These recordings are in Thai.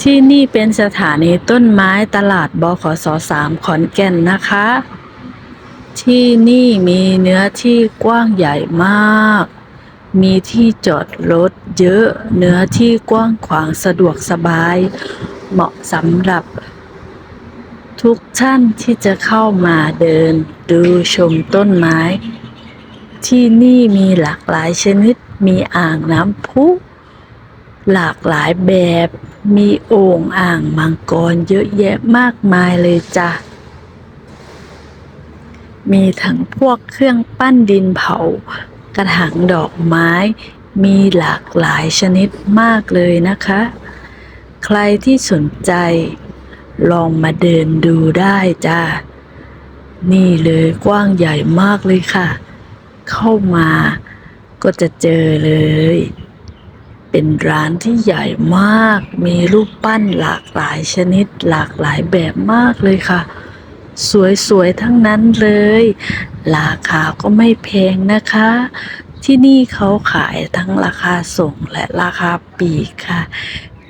ที่นี่เป็นสถานีต้นไม้ตลาดบขสสามขอนแก่นนะคะ ที่นี่มีเนื้อที่กว้างใหญ่มาก มีที่จอดรถเยอะ เนื้อที่กว้างขวางสะดวกสบาย เหมาะสำหรับทุกท่านที่จะเข้ามาเดินดูชมต้นไม้ ที่นี่มีหลากหลายชนิด มีอ่างน้ำพุ หลากหลายแบบ มีโอ่งอ่างมังกรเยอะแยะมากมายเลยจ้ะ มีทั้งพวกเครื่องปั้นดินเผา กระถางดอกไม้ มีหลากหลายชนิดมากเลยนะคะ ใครที่สนใจ ลองมาเดินดูได้จ้านี่เลยกว้างใหญ่มากเลยค่ะ เข้ามาก็จะเจอเลย เป็นร้านที่ใหญ่มาก มีรูปปั้นหลากหลายชนิด หลากหลายแบบมากเลยค่ะ สวยๆ ทั้งนั้นเลย ราคาก็ไม่แพงนะคะ ที่นี่เขาขายทั้งราคาส่งและราคาปีกค่ะ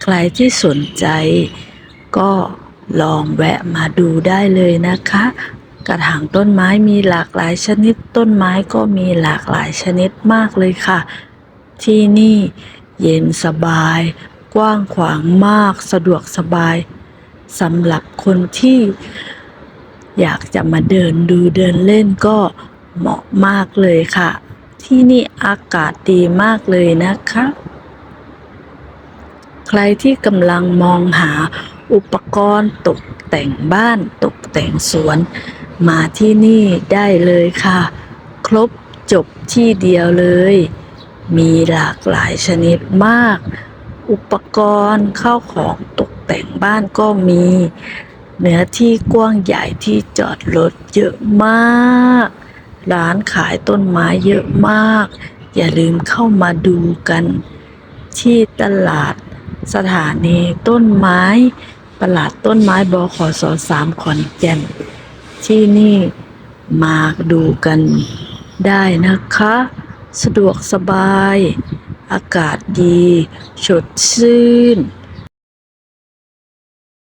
ใครที่สนใจก็ลองแวะมาดูได้เลยนะคะ กระถางต้นไม้มีหลากหลายชนิด ต้นไม้ก็มีหลากหลายชนิดมากเลยค่ะ ที่นี่ เย็นสบาย กว้างขวางมากสะดวกสบายสำหรับคนที่อยากจะมาเดินดูเดินเล่นก็เหมาะมากเลยค่ะ ที่นี่อากาศดีมากเลยนะคะ ใครที่กำลังมองหาอุปกรณ์ตกแต่งบ้านตกแต่งสวน มาที่นี่ได้เลยค่ะ ครบจบที่เดียวเลย มีหลากหลายชนิดมาก อุปกรณ์เข้าของตกแต่งบ้านก็มี เนื้อที่กว้างใหญ่ที่จอดรถเยอะมาก ร้านขายต้นไม้เยอะมาก อย่าลืมเข้ามาดูกัน ที่ตลาดสถานีต้นไม้ตลาดต้นไม้บขสสามขอนแก่น ที่นี่มาดูกันได้นะคะ สะดวกสบาย อากาศดี สดชื่น